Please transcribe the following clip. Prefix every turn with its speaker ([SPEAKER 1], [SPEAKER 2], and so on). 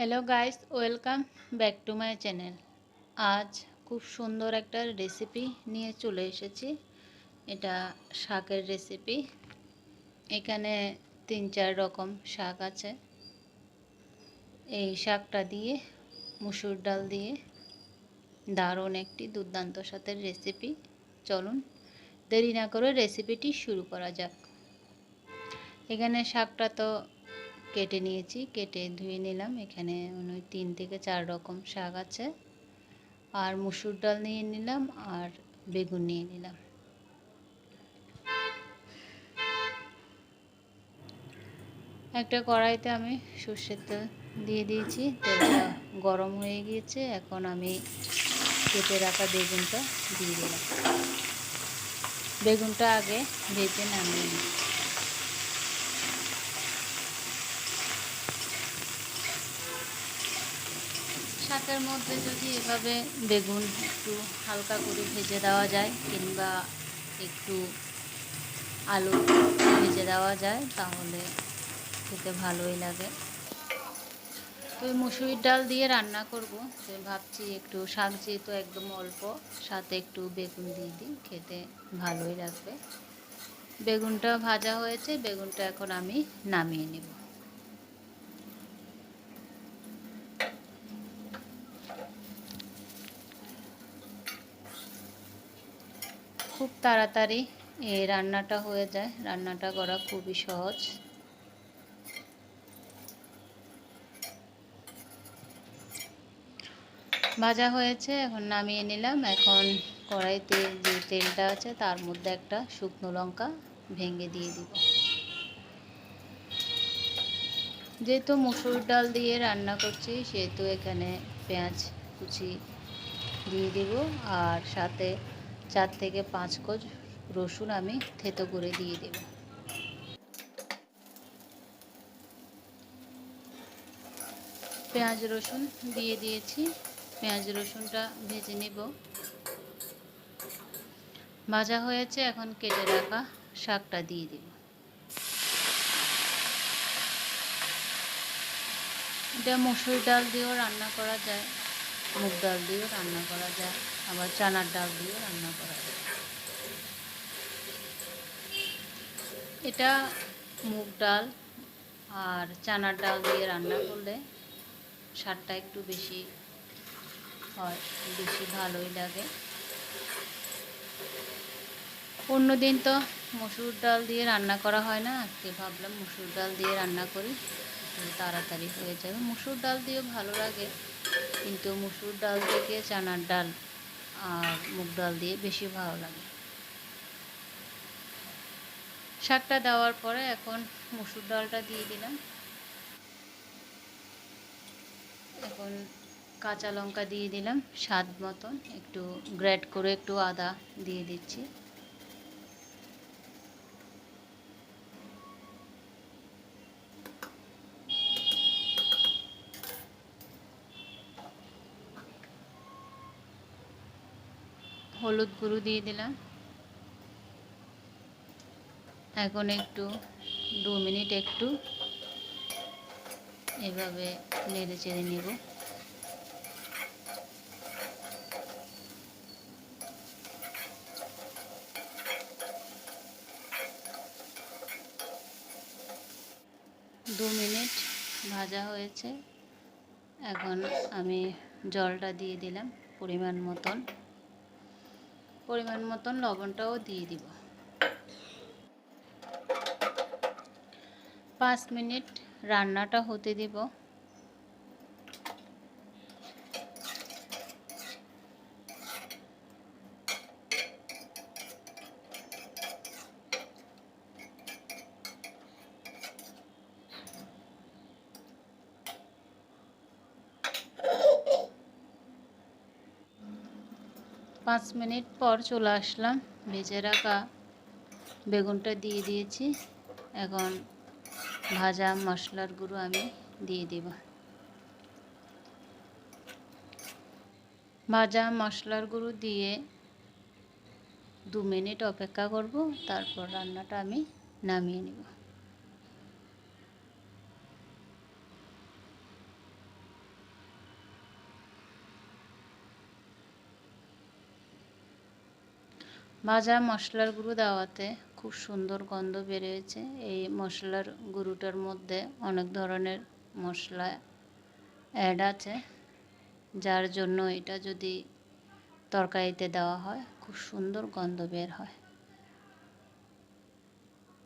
[SPEAKER 1] Hello guys welcome back to my channel আজ খুব সুন্দর একটা রেসিপি নিয়ে চলে এসেছি। এটা শাকের রেসিপি এখানে তিন চার রকম শাক আছে। এই শাকটা দিয়ে, মুসুর ডাল দিয়ে দারুণ একটি দুর্দান্ত সাথে রেসিপি চলুন, দেরি না করে রেসিপিটি শুরু করা যাক। এখানে শাকটা তো কেটে নিয়েছি, কেটে ধুয়ে নিলাম। এখানে ওই তিন থেকে চার রকম শাক আছে। আর মুসুর ডাল নিয়ে নিলাম আর বেগুন নিয়ে নিলাম। একটা কড়াইতে আমি সর্ষের তেল দিয়ে দিয়েছি। তেলটা গরম হয়ে গিয়েছে। এখন আমি কেটে রাখা বেগুনটা দিয়ে দিলাম। বেগুনটা আগে ভেজে নামিয়ে নিই শাকের মধ্যে যদি এভাবে বেগুন একটু হালকা করে ভেজে দেওয়া যায় কিংবা একটু আলু ভেজে দেওয়া যায়, তাহলে খেতে ভালোই লাগে। তো মুসুরির ডাল দিয়ে রান্না করব। তো ভাবছি একটু শাক যেহেতু একদম অল্প, সাথে একটু বেগুন দিয়ে দিই, খেতে ভালোই লাগবে। বেগুনটা ভাজা হয়েছে, বেগুনটা এখন আমি নামিয়ে নেব। খুব তাড়াতাড়ি এই রান্নাটা হয়ে যায়। রান্নাটা করা খুবই সহজ। ভাজা হয়েছে, এখন নামিয়ে নিলাম। এখন কড়াইতে যে তেলটা আছে, তার মধ্যে একটা শুকনো লঙ্কা ভেঙে দিয়ে দিব। যেহেতু মুসুর ডাল দিয়ে রান্না করছি, সেহেতু এখানে পেঁয়াজ কুচি দিয়ে দিব। আর সাথে চার থেকে পাঁচ কোচ রসুন আমি থেতো করে দিয়ে দেব। পেঁয়াজ রসুন দিয়ে দিয়েছি। পেঁয়াজ রসুনটা ভেজে নেব। ভাজা হয়েছে, এখন কেটে রাখা শাকটা দিয়ে দেব। এটা মসুর ডাল দিয়েও রান্না করা যায়। মুগ ডাল দিয়েও রান্না করা যায়, আবার চানার ডাল দিয়েও রান্না করা যায়। এটা মুগ ডাল আর চানার ডাল দিয়ে রান্না করলে স্বাদটা একটু বেশি হয়, বেশি ভালোই লাগে। অন্য দিন তো মসুর ডাল দিয়ে রান্না করা হয় না, আজকে ভাবলাম মসুর ডাল দিয়ে রান্না করি, তাড়াতাড়ি হয়ে যাবে। মুসুর ডাল দিয়েও ভালো লাগে কিন্তু মুসুর ডাল থেকে চানার ডাল আর মুগ ডাল দিয়ে বেশি ভালো লাগে। শাকটা দেওয়ার পরে এখন মুসুর ডালটা দিয়ে দিলাম। এখন কাঁচা লঙ্কা দিয়ে দিলাম, স্বাদ মতন একটু গ্রেড করে একটু আদা দিয়ে দিচ্ছি। হলুদ গুঁড়ো দিয়ে দিলাম। এখন একটু দু মিনিট একটু এভাবে নেড়ে চেড়ে নেব। দু মিনিট ভাজা হয়েছে। এখন আমি জলটা দিয়ে দিলাম পরিমাণ মতন। পরিমাণ মতন লবণটাও দিয়ে দিব। পাঁচ মিনিট রান্নাটা হতে দিব। পাঁচ মিনিট পর চলে আসলাম। ভেজে রাখা বেগুনটা দিয়ে দিয়েছি। এখন ভাজা মশলার গুঁড়ো আমি দিয়ে দেব। ভাজা মশলার গুঁড়ো দিয়ে দু মিনিট অপেক্ষা করব, তারপর রান্নাটা আমি নামিয়ে নেব। ভাজা মশলার গুঁড়ো দেওয়াতে খুব সুন্দর গন্ধ বেরিয়েছে। এই মশলার গুঁড়োটার মধ্যে অনেক ধরনের মশলা অ্যাড আছে, যার জন্য এটা যদি তরকারিতে দেওয়া হয়, খুব সুন্দর গন্ধ বের হয়।